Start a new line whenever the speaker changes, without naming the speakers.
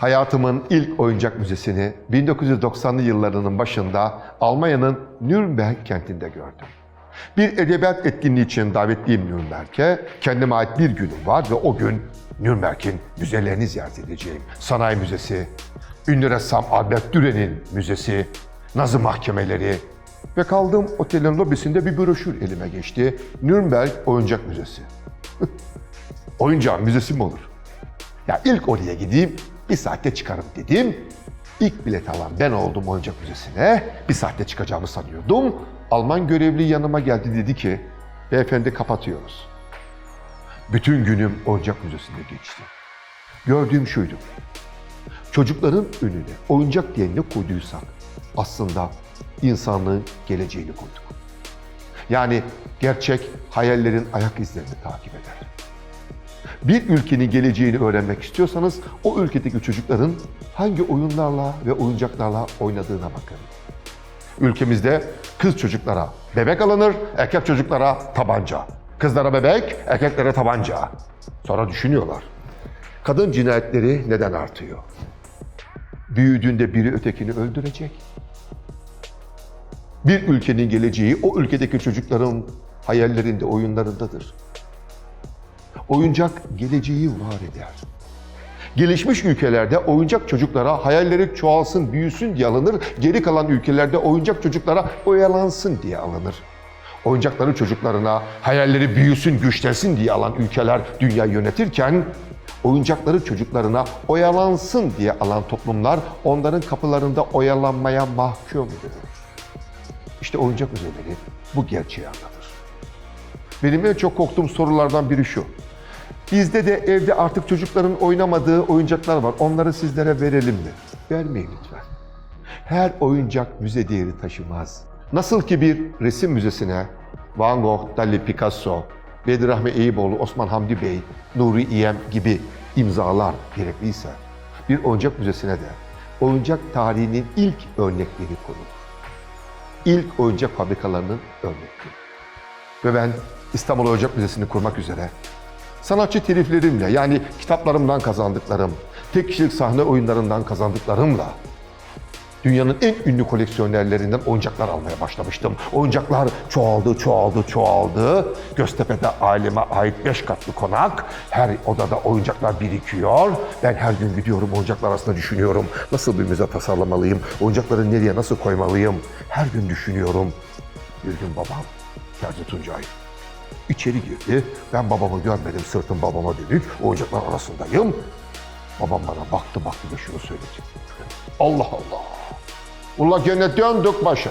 Hayatımın ilk oyuncak müzesini 1990'lı yıllarının başında Almanya'nın Nürnberg kentinde gördüm. Bir edebiyat etkinliği için davetliyim Nürnberg'e. Kendime ait bir günüm var ve o gün Nürnberg'in müzelerini ziyaret edeceğim. Sanayi Müzesi, ünlü ressam Albert Dürer'in müzesi, Nazi mahkemeleri ve kaldığım otelin lobisinde bir broşür elime geçti. Nürnberg Oyuncak Müzesi. Oyuncağın müzesi mi olur? Ya ilk oraya gideyim, bir saatte çıkarım dedim. İlk bilet alan ben oldum oyuncak müzesine. Bir saatte çıkacağımı sanıyordum. Alman görevli yanıma geldi dedi ki, beyefendi kapatıyoruz. Bütün günüm oyuncak müzesinde geçti. Gördüğüm şuydu. Çocukların önüne oyuncak diye ne koyduysak aslında insanlığın geleceğini koyduk. Yani gerçek hayallerin ayak izlerini takip eder. Bir ülkenin geleceğini öğrenmek istiyorsanız o ülkedeki çocukların hangi oyunlarla ve oyuncaklarla oynadığına bakın. Ülkemizde kız çocuklara bebek alınır, erkek çocuklara tabanca. Kızlara bebek, erkeklere tabanca. Sonra düşünüyorlar. Kadın cinayetleri neden artıyor? Büyüdüğünde biri ötekini öldürecek. Bir ülkenin geleceği o ülkedeki çocukların hayallerinde, oyunlarındadır. Oyuncak geleceği var eder. Gelişmiş ülkelerde oyuncak çocuklara hayalleri çoğalsın, büyüsün diye alınır. Geri kalan ülkelerde oyuncak çocuklara oyalansın diye alınır. Oyuncakları çocuklarına hayalleri büyüsün, güçlensin diye alan ülkeler dünyayı yönetirken oyuncakları çocuklarına oyalansın diye alan toplumlar onların kapılarında oyalanmaya mahkum edilir. İşte oyuncak müzeleri bu gerçeği anlatır. Benim en çok korktuğum sorulardan biri şu. Bizde de evde artık çocukların oynamadığı oyuncaklar var. Onları sizlere verelim mi? Vermeyin lütfen. Her oyuncak müze değeri taşımaz. Nasıl ki bir resim müzesine Van Gogh, Dali, Picasso, Bedirahmi Eyüboğlu, Osman Hamdi Bey, Nuri İyem gibi imzalar gerekliyse bir oyuncak müzesine de oyuncak tarihinin ilk örnekleri konulur. İlk oyuncak fabrikalarının örnekleri. Ve ben İstanbul Oyuncak Müzesi'ni kurmak üzere sanatçı teliflerimle yani kitaplarımdan kazandıklarım, tek kişilik sahne oyunlarından kazandıklarımla dünyanın en ünlü koleksiyonerlerinden oyuncaklar almaya başlamıştım. Oyuncaklar çoğaldı, çoğaldı, çoğaldı. Göztepe'de aileme ait beş katlı konak. Her odada oyuncaklar birikiyor. Ben her gün gidiyorum oyuncaklar arasında düşünüyorum. Nasıl bir müze tasarlamalıyım? Oyuncakları nereye nasıl koymalıyım? Her gün düşünüyorum. Bir gün babam, Terzi Tuncay, İçeri girdi. Ben babamı görmedim. Sırtım babama dönük. Oyuncaklar arasındayım. Babam bana baktı baktı ve şunu söyledi. Allah Allah. Ula gene döndük başa.